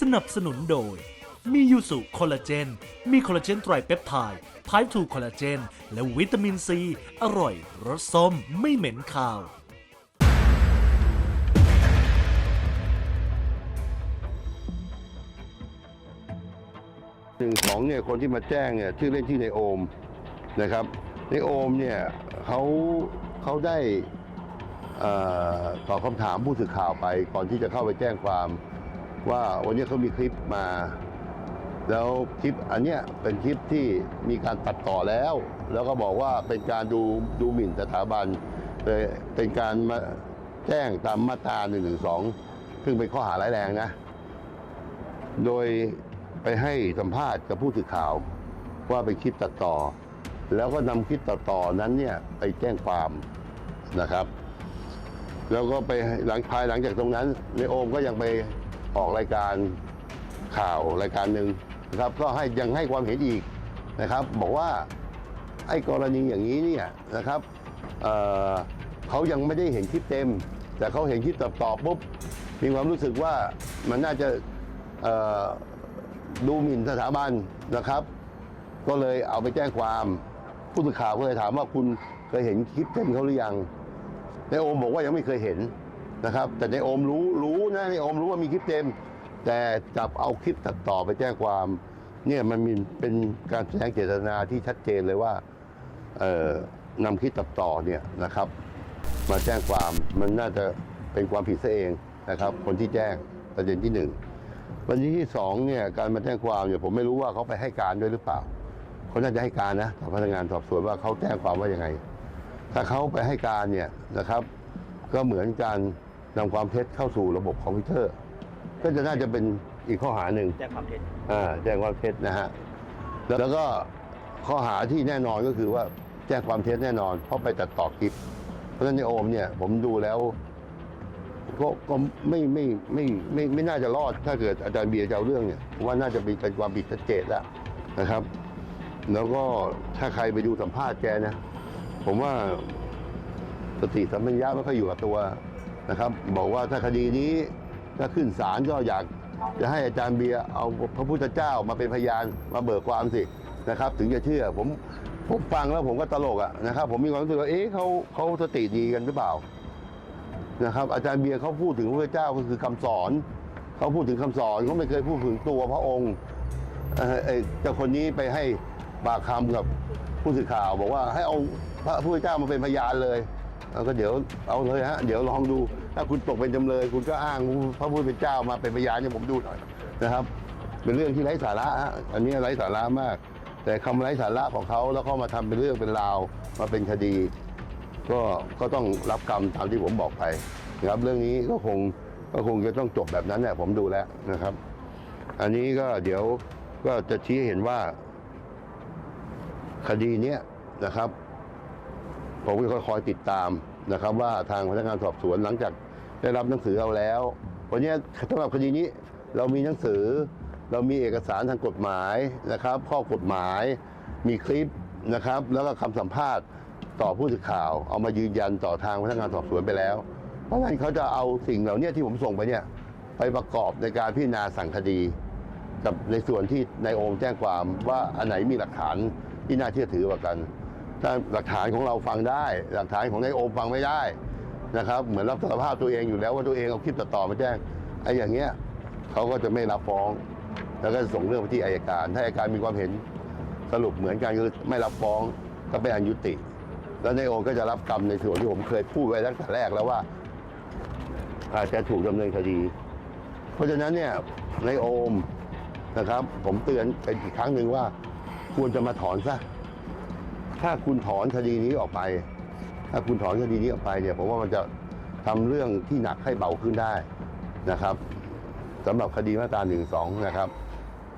สนับสนุนโดย มียูสุคอลลาเจน มีคอลลาเจนไตรเปปไทด์ไพร์ทูคอลลาเจน และวิตามินซี อร่อย รสส้ม ไม่เหม็นคาว หนึ่งสองเนี่ยคนที่มาแจ้งเนี่ยชื่อเล่นชื่อในโอมนะครับในโอมเนี่ยเขาเขาได้เอ่อตอบคำถามผู้สื่อข่าวไปก่อนที่จะเข้าไปแจ้งความ ว่าวันนี้เขามีคลิปมา แล้วคลิปอันเนี้ยเป็นคลิปที่มีการตัดต่อแล้ว แล้วก็บอกว่าเป็นการดูดูหมิ่นสถาบันเป็นการมาแจ้งตามมาตรา1นึซึ่งเป็นข้อหาร้ายแรงนะ โดยไปให้สัมภาษณ์กับผู้สื่อข่าว ว่าเป็นคลิปตัดต่อ แล้วก็นำคลิปตัดต่อนั้นเนี่ยไปแจ้งความนะครับ แล้วก็ไปหลังภายหลังจากตรงนั้นในโอมก็ยังไป ออกรายการข่าวรายการหนึ่งนะครับ ก็ให้ยังให้ความเห็นอีกนะครับ บอกว่าไอ้กรณีอย่างนี้เนี่ยนะครับเเขายังไม่ได้เห็นคลิปเต็ม แต่เขาเห็นคลิปต่อปุ๊บมีความรู้สึกว่ามันน่าจะดูหมิ่นสถาบันนะครับ ก็เลยเอาไปแจ้งความผู้สื่อข่าวก็เลยถามว่าคุณเคยเห็นคลิปเต็มเขาหรือยังในโอมบอกว่ายังไม่เคยเห็น นะครับแต่ในโอมรู้รู้นะในโอมรู้ว่ามีคลิปเต็ม แต่จับเอาคลิปตัดต่อไปแจ้งความเนี่ยมันมีเป็นการแสดงเจตนาที่ชัดเจนเลยว่าเอ่อนำคลิปตัดต่อเนี่ยนะครับ มาแจ้งความมันน่าจะเป็นความผิดซะเองนะครับ คนที่แจ้งประเด็นที่หนึ่งประเด็นที่สองเนี่ยการมาแจ้งความเนี่ยผมไม่รู้ว่าเขาไปให้การด้วยหรือเปล่าเขาน่าจะให้การนะต่อพนักงานสอบสวนว่าเขาแจ้งความว่ายังไง ถ้าเขาไปให้การเนี่ยนะครับ ก็เหมือนการ นำความเท็จเข้าสู่ระบบคอมพิวเตอร์ ก็จะน่าจะเป็นอีกข้อหาหนึ่งแจ้งความเท็จอ่าแจ้งความเท็จนะฮะแล้วแล้วก็ข้อหาที่แน่นอนก็คือว่าแจ้งความเท็จแน่นอน เพราะไปตัดต่อคลิป เพราะฉะนั้นในโอมเนี่ยผมดูแล้วก็ก็ไม่ไม่ไม่ไม่ไม่น่าจะรอดถ้าเกิดอาจารย์เบียร์จะเอาเรื่องเนี่ยผมว่าน่าจะเป็นเป็นความผิดชัดเจนแล้วนะครับ แล้วก็ถ้าใครไปดูสัมภาษณ์แกนะ ผมว่าสติสัมปชัญญะไม่ค่อยอยู่กับตัว นะครับ บอกว่าถ้าคดีนี้ถ้าขึ้นศาลก็อยากจะให้อาจารย์เบียร์เอาพระพุทธเจ้ามาเป็นพยานมาเบิกความสินะครับ ถึงจะเชื่อผมผมฟังแล้วผมก็ตลกอะนะครับ ผมมีความรู้สึกว่าเอ๊ะเขาเขาสติดีกันหรือเปล่านะครับ อาจารย์เบียร์เขาพูดถึงพระพุทธเจ้าก็คือคำสอนเขาพูดถึงคำสอนเขาไม่เคยพูดถึงตัวพระองค์เอ่อเจ้าคนนี้ไปให้ปากคำกับผู้สื่อข่าว บอกว่าให้เอาพระพุทธเจ้ามาเป็นพยานเลย เอาก็เดี๋ยวเอาเลยฮะเดี๋ยวลองดู ถ้าคุณตกเป็นจำเลย คุณก็อ้างพระพุทธเจ้ามาเป็นพยานให้ผมดูหน่อยนะครับ เป็นเรื่องที่ไร้สาระฮะอันนี้ไร้สาระมาก แต่คำไร้สาระของเขาแล้วก็มาทำเป็นเรื่องเป็นราวมาเป็นคดี ก็ก็ต้องรับกรรมตามที่ผมบอกไปนะครับ เรื่องนี้ก็คงก็คงจะต้องจบแบบนั้นแหละผมดูแล้วนะครับ อันนี้ก็เดี๋ยวก็จะชี้เห็นว่า คดีเนี้ยนะครับ ผมก็คอยติดตามนะครับ ว่าทางพนักงานสอบสวนหลังจากได้รับหนังสือเราแล้ว วันนี้สำหรับคดีนี้เรามีหนังสือ เรามีเอกสารทางกฎหมายนะครับ ข้อกฎหมาย มีคลิปนะครับ แล้วก็คำสัมภาษณ์ต่อผู้สื่อข่าว เอามายืนยันต่อทางพนักงานสอบสวนไปแล้ว เพราะฉะนั้นเขาจะเอาสิ่งเหล่านี้ที่ผมส่งไปเนี่ยไปประกอบในการพิจารณาสั่งคดีกับในส่วนที่นายโอมแจ้งความว่าอันไหนมีหลักฐานที่น่าเชื่อถือกว่ากัน ถ้าหลักฐานของเราฟังได้ หลักฐานของนายโอมฟังไม่ได้นะครับ เหมือนรับสารภาพตัวเองอยู่แล้วว่าตัวเองเอาคลิปตัดต่อมาแจ้งไอ้อย่างเงี้ยเขาก็จะไม่รับฟ้อง แล้วก็ส่งเรื่องไปที่อายการ ถ้าอายการมีความเห็นสรุปเหมือนกันคือไม่รับฟ้องก็เป็นอันยุติ แล้วนายโอมก็จะรับกรรมในส่วนที่ผมเคยพูดไว้ตั้งแต่แรกแล้วว่า อาจจะถูกดำเนินคดี เพราะฉะนั้นเนี่ยในโอมนะครับ ผมเตือนเป็นอีกครั้งหนึ่งว่าควรจะมาถอนซะ ถ้าคุณถอนคดีนี้ออกไป ถ้าคุณถอนคดีนี้ออกไปเนี่ยผมว่ามันจะทำเรื่องที่หนักให้เบาขึ้นได้นะครับสำหรับคดีมาตราหนึ่งสองนะครับ